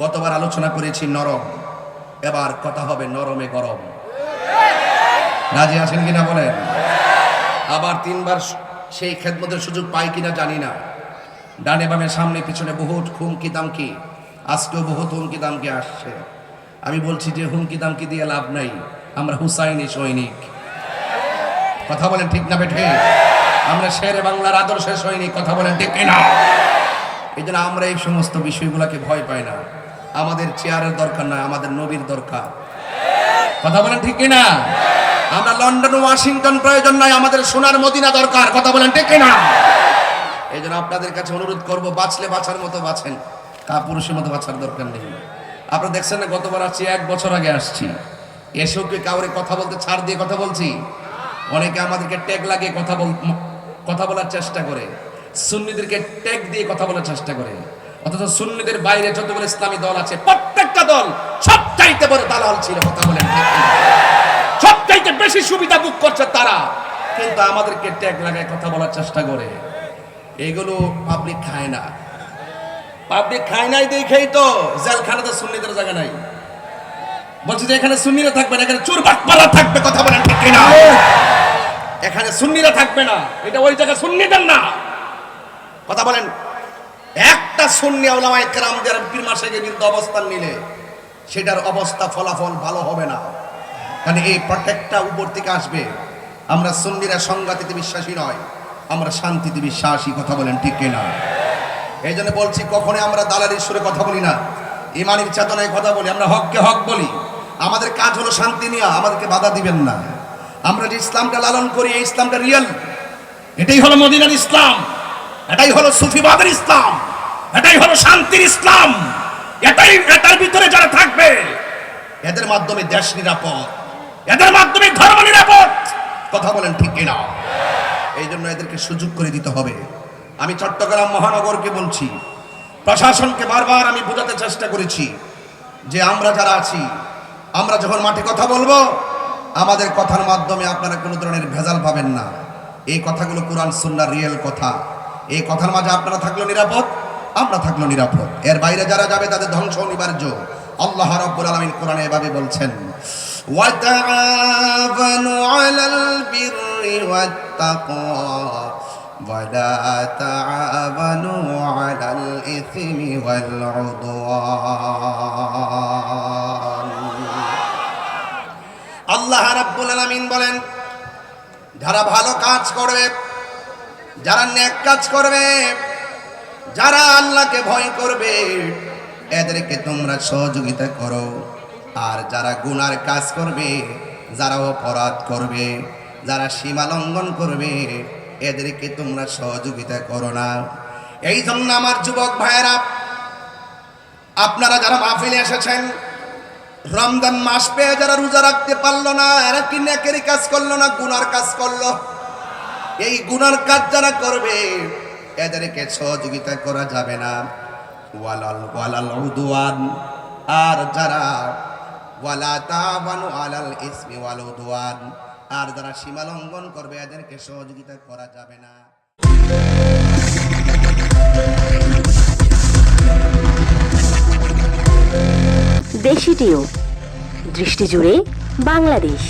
গতবার আলোচনা করেছি নরম। এবার কথা হবে নরমে গরম। রাজি আছেন কিনা বলেন? আবার তিনবার সেই খেদমতের সুযোগ পাই কিনা জানি না। ডানে বামে সামনে পিছনে বহুত হুমকি দামকি। আজকেও বহুত হুমকি দামকি আসছে। আমি বলছি যে হুমকি দামকি দিয়ে লাভ নাই। আমরা হুসাইনি সৈনিক। কথা বলেন ঠিক না বেঠে? আমরা শেরে বাংলার আদর্শের সৈনিক। কথা বলেন ঠিক কিনা? এই জন্য আমরা এই সমস্ত বিষয়গুলোকে ভয় পাই না। আমাদের চেয়ারের দরকার নয়, আমাদের নবীর দরকার। কথা বলেন ঠিক কিনা? আমরা লন্ডন, ওয়াশিংটন প্রয়োজন নাই আমাদের সোনার মদিনা দরকার। কথা বলেন ঠিক কিনা? এই জন্য আপনাদের কাছে অনুরোধ করব, বাঁচলে বাঁচার মতো বাঁচেন কা পুরুষের মতো বাঁচার দরকার নেই। আপনারা দেখছেন না, গতবার আসছি, এক বছর আগে আসছি। এসেও কি কাউরে কথা বলতে ছাড় দিয়ে কথা বলছি? অনেকে আমাদেরকে ট্যাগ লাগিয়ে কথা বল কথা বলার চেষ্টা করে। সুন্নিদেরকে ট্যাগ দিয়ে কথা বলার চেষ্টা করে। অথচ সুন্নিদের বাইরে যতগুলো ইসলামী দল আছে, প্রত্যেকটা দল সবচাইতে বড় দালাল ছিল, কথা বলেন সবচাইতে বেশি সুবিধা বুক করছে তারা। কিন্তু আমাদেরকে ট্যাগ লাগায় কথা বলার চেষ্টা করে। এগুলো পাবলিক খায় না। পাবলিক খায় নাই দেখেই তো জেলখানাতে সুন্নিদের জায়গা নাই। বলছি যে এখানে সুন্নিরা থাকবে না, এখানে চোর বাটপালা থাকবে, কথা বলেন ঠিক কিনা? এখানে সুন্নিরা থাকবে না। এটা ওই জায়গা সুন্নিদের না। কথা বলেন একটা সুন্নি ওলামা একরাম যারা পীর বিরুদ্ধে অবস্থান নিলে, সেটার অবস্থা, ফলাফল ভালো হবে না। কারণ এই প্রত্যেকটা উপর থেকে আসবে, আমরা সুন্নিরা সংঘাতিতে বিশ্বাসী নয়, আমরা শান্তিতে বিশ্বাসী, কথা বলেন ঠিক কিনা? এই জন্য বলছি, কখনোই আমরা দালালির সুরে কথা বলি না, ইমানের চেতনায় কথা বলি, আমরা হককে হক বলি। আমাদের কাজ হলো শান্তি নিয়ে, আমাদেরকে বাধা দিবেন না। আমরা যে ইসলামটা লালন করি, এই ইসলামটা রিয়েল এটাই হলো মদিনার ইসলাম, এটাই হলো সুফিবাদের ইসলাম। এটাই হলো শান্তির ইসলাম। এটাই এটার ভিতরে যারা থাকবে, এদের মাধ্যমে দেশ নিরাপদ। এদের মাধ্যমে ধর্ম নিরাপদ। কথা বলেন ঠিক কিনা? এই জন্য এদেরকে সুযোগ করে দিতে হবে। আমি চট্টগ্রাম মহানগরকে বলছি, প্রশাসনকে বারবার আমি বোঝাতে চেষ্টা করেছি যে আমরা যারা আছি, আমরা যখন মাঠে কথা বলব, আমাদের কথার মাধ্যমে আপনারা কোনো ধরনের ভেজাল পাবেন না। এই কথাগুলো কোরআন সুন্নার রিয়েল কথা। এই কথার মাঝে আপনারা থাকল নিরাপদ আমরা থাকলো নিরাপদ এর বাইরে যারা যাবে তাদের ধ্বংস অনিবার্য আল্লাহ রাব্বুল আলামিন কোরআনে এভাবে বলছেন وتعاونوا على البر والتقوى ولا تعاونوا على الإثم والعدوان আল্লাহ রাব্বুল আলামিন বলেন যারা ভালো কাজ করবে যারা নেক কাজ করবে যারা আল্লাহকে ভয় করবে, এদেরকে তোমরা সহযোগিতা করো। আর যারা গুনার কাজ করবে, যারা অপরাধ করবে, যারা সীমা লঙ্ঘন করবে, এদেরকে তোমরা সহযোগিতা করো না। এই জন্য আমার যুবক ভাইয়েরা, আপনারা যারা মাহফিলে এসেছেন, রমজান মাস পেয়ে যারা রোজা রাখতে পারল না, এরা কি নেকেরই কাজ করল না গুনার কাজ করল? এই গুনার কাজ যারা করবে এদেরকে সহযোগিতা করা যাবে না। ওয়ালাল ওয়ালাল আর যারা, ওয়ালা উদওয়ান। আর যারা সীমা লঙ্ঘন করবে এদেরকে সহযোগিতা করা যাবে না। দেশি টিউব দৃষ্টি জুড়ে বাংলাদেশ।